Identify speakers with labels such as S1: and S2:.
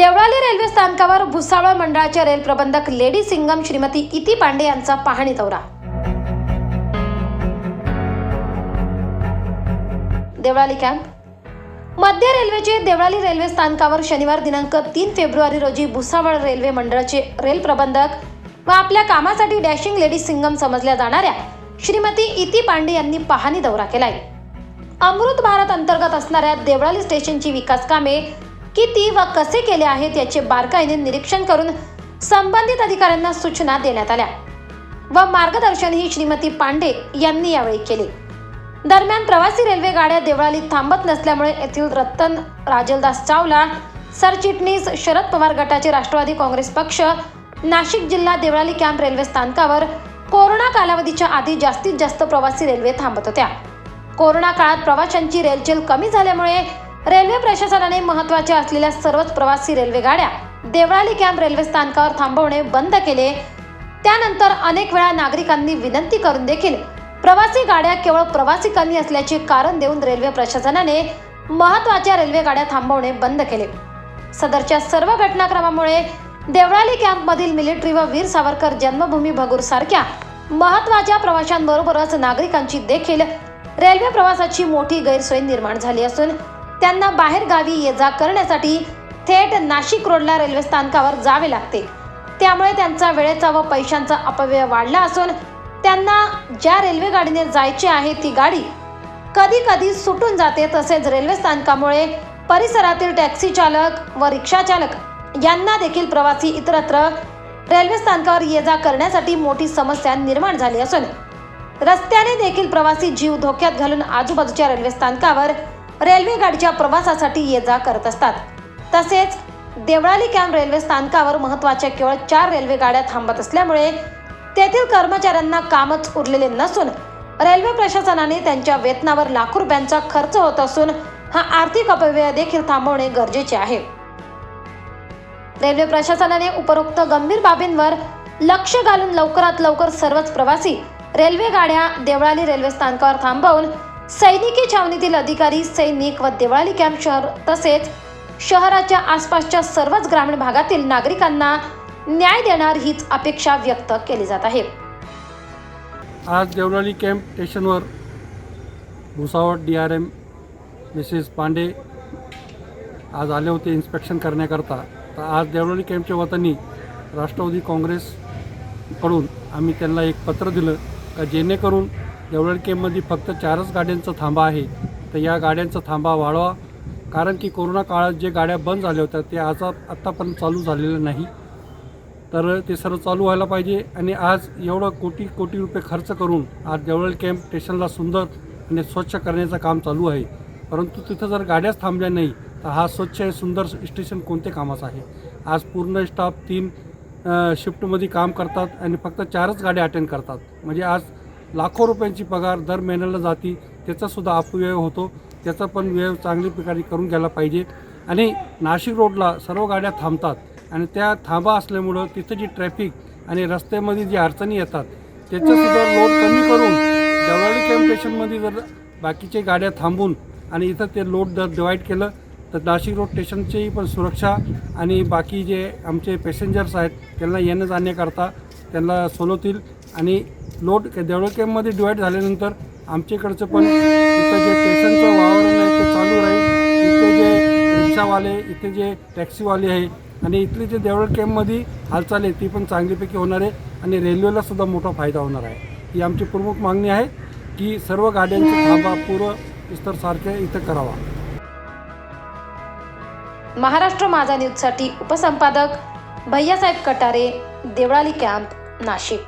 S1: Deolali railway स्थानकावर भुसावळ मंडळाचे rail प्रबंधक लेडी सिंगम श्रीमती इती पांडे यांचा पाहणी दौरा. देवळाली कॅम्प मध्य रेल्वेचे देवळाली रेल्वे स्थानकावर शनिवार दिनांक तीन फेब्रुवारी रोजी भुसावळ रेल्वे मंडळाचे रेल प्रबंधक व आपल्या कामासाठी डॅशिंग लेडी सिंगम समजल्या जाणाऱ्या श्रीमती इती पांडे यांनी पाहणी दौरा केलाय. अमृत भारत अंतर्गत असणाऱ्या देवळाली स्टेशनची विकास कामे किती व कसे केले आहेत याचे बारकाईने निरीक्षण करून संबंधित अधिकाऱ्यांना सूचना देण्यात आल्या. व मार्गदर्शन ही श्रीमती पांडे यांनी यावेळी केले. दरम्यान प्रवासी रेल्वे गाड्या देवळाली थांबत नसल्यामुळे येथील रतन राजलदास चावला सरचिटणीस शरद पवार गटाचे राष्ट्रवादी काँग्रेस पक्ष नाशिक जिल्हा देवळाली कॅम्प रेल्वे स्थानकावर कोरोना कालावधीच्या आधी जास्तीत जास्त प्रवासी रेल्वे थांबत होत्या. कोरोना काळात प्रवाशांची रेलचेल कमी झाल्यामुळे रेल्वे प्रशासनाने महत्त्वाच्या असलेल्या सर्वच प्रवासी रेल्वे गाड्या देवळाली कॅम्प रेल्वे स्थानकावर थांबवणे बंद केले. त्यानंतर अनेक वेळा नागरिकांनी विनंती करून देखील प्रवासी गाड्या केवळ प्रवासी कमी असल्याचे कारण देऊन रेल्वे प्रशासनाने महत्त्वाच्या रेल्वे गाड्या थांबवणे बंद केले. सदरच्या सर्व घटनाक्रमामुळे देवळाली कॅम्पमधील मिलिटरी व वीर सावरकर जन्मभूमी भगूर सारख्या महत्त्वाच्या प्रवाशांबरोबरच नागरिकांची देखील रेल्वे प्रवासाची मोठी गैरसोय निर्माण झाली असून त्यांना बाहेर गावी ये जा करण्यासाठी थेट नाशिक रोडला रेल्वे स्थानकावर जावे लागते. त्यामुळे त्यांचा वेळेचा व पैशांचा अपव्यय वाढला असून त्यांना ज्या रेल्वे गाडीने जायचे आहे ती गाडी कधी कधी सुटून जाते तसेच रेल्वे स्थानकामुळे परिसरातील टॅक्सी चालक व रिक्षा चालक यांना देखील प्रवासी इतरत्र रेल्वे स्थानकावर ये जा करण्यासाठी मोठी समस्या निर्माण झाली असून रस्त्याने देखील प्रवासी जीव धोक्यात घालून आजूबाजूच्या रेल्वे स्थानकावर रेल्वे गाडीच्या प्रवासासाठी ये जा करत असतात. तसेच देवळाली कॅम्प रेल्वे स्थानकावर महत्त्वाच्या केवळ चार रेल्वे गाड्या थांबत असल्यामुळे तेथील कर्मचाऱ्यांना कामच उरलेले नसून रेल्वे प्रशासनाने त्यांच्या वेतनावर लाखो रुपयांचा खर्च होत असून हा आर्थिक अपव्यय देखील थांबवणे गरजेचे आहे. रेल्वे प्रशासनाने उपरोक्त गंभीर बाबींवर लक्ष घालून लवकरात लवकर सर्वच प्रवासी रेल्वे गाड्या देवळाली रेल्वे स्थानकावर थांबवून सैनिकी छावणीतील अधिकारी सैनिक व देवळाली कॅम्प शहर तसेच शहराच्या आसपासच्या सर्वच ग्रामीण भागातील नागरिकांना न्याय देणार हीच अपेक्षा व्यक्त केली जात आहे.
S2: आज देवळाली कॅम्प स्टेशनवर Bhusawal D R M Mrs Pandey आज आले होते इन्स्पेक्शन करण्याकरता. तर आज देवळाली कॅम्पच्या वतीने राष्ट्रवादी काँग्रेसकडून आम्ही त्यांना एक पत्र दिलं का जेणेकरून देवळाली कॅम्पमध्ये फक्त चारच गाड्यांचा थांबा आहे. तर या गाड्यांचा थांबा वाढवा. कारण की कोरोना काळात जे गाड्या बंद झाल्या होत्या ते आज आत्तापर्यंत चालू झालेलं नाही. तर ते सर्व चालू व्हायला पाहिजे आणि आज एवढं कोटी कोटी रुपये खर्च करून आज देवळाली कॅम्प स्टेशनला सुंदर आणि स्वच्छ करण्याचं काम चालू आहे. परंतु तिथं जर गाड्याच थांबल्या नाही तर हा स्वच्छ आणि सुंदर स्टेशन कोणते कामाचं आहे? आज पूर्ण स्टाफ तीन शिफ्टमध्ये काम करतात आणि फक्त चारच गाड्या अटेंड करतात. म्हणजे आज लाखो रुपयांची पगार दर महिन्याला जाती त्याचासुद्धा अपव्यय होतो. त्याचा पण व्यय चांगल्या प्रकारे करून घ्यायला पाहिजे. आणि नाशिक रोडला सर्व गाड्या थांबतात आणि त्या थांबा असल्यामुळं तिथं जी ट्रॅफिक आणि रस्त्यामध्ये जी अडचणी येतात त्याच्यासुद्धा लोड कमी करून देवळाली कॅम्प स्टेशनमध्ये जर बाकीचे गाड्या थांबून आणि इथं ते लोड जर डिवाईड केलं तर नाशिक रोड स्टेशनची पण सुरक्षा आणि बाकी जे आमचे पॅसेंजर्स आहेत त्यांना येणं जाण्याकरता त्यांना सोलवतील आणि लोड देवळाली कॅम्पमध्ये डिवाईड झाल्यानंतर आमच्याकडचं पण इथं जे स्टेशनचं वावरण आहे ते चालू राहील. इथे जे रिक्षावाले इथे जे टॅक्सीवाले आहे आणि इथले जे देवळ कॅम्पमध्ये हालचाल आहे ती पण चांगलीपैकी होणार आहे आणि रेल्वेला सुद्धा मोठा फायदा होणार आहे. ही आमची प्रमुख मागणी आहे की सर्व गाड्यांची थांबा पूर्व विस्तार सारखे इथं करावा.
S1: महाराष्ट्र माझा न्यूजसाठी उपसंपादक भैयासाहेब कटारे देवळाली कॅम्प नाशिक.